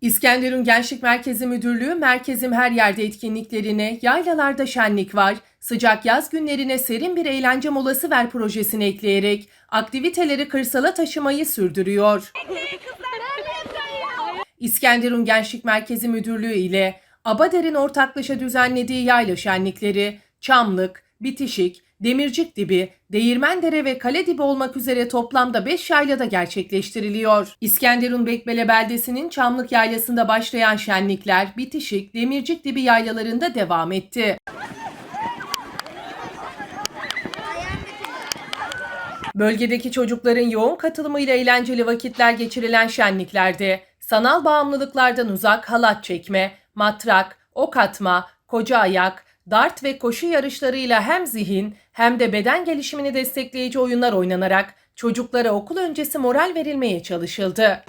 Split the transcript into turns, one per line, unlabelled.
İskenderun Gençlik Merkezi Müdürlüğü Merkezim Her Yerde etkinliklerine, yaylalarda şenlik var, sıcak yaz günlerine serin bir eğlence molası ver projesini ekleyerek aktiviteleri kırsala taşımayı sürdürüyor. İskenderun Gençlik Merkezi Müdürlüğü ile Abader'in ortaklaşa düzenlediği yayla şenlikleri, Çamlık, Bitişik, Demircik Dibi, Değirmendere ve Kale Dibi olmak üzere toplamda 5 yaylada gerçekleştiriliyor. İskenderun Bekbele beldesinin Çamlık Yaylası'nda başlayan şenlikler Bitişik, Demircik Dibi yaylalarında devam etti. Bölgedeki çocukların yoğun katılımıyla eğlenceli vakitler geçirilen şenliklerde sanal bağımlılıklardan uzak halat çekme, matrak, ok atma, koca ayak, dart ve koşu yarışlarıyla hem zihin hem de beden gelişimini destekleyici oyunlar oynanarak çocuklara okul öncesi moral verilmeye çalışıldı.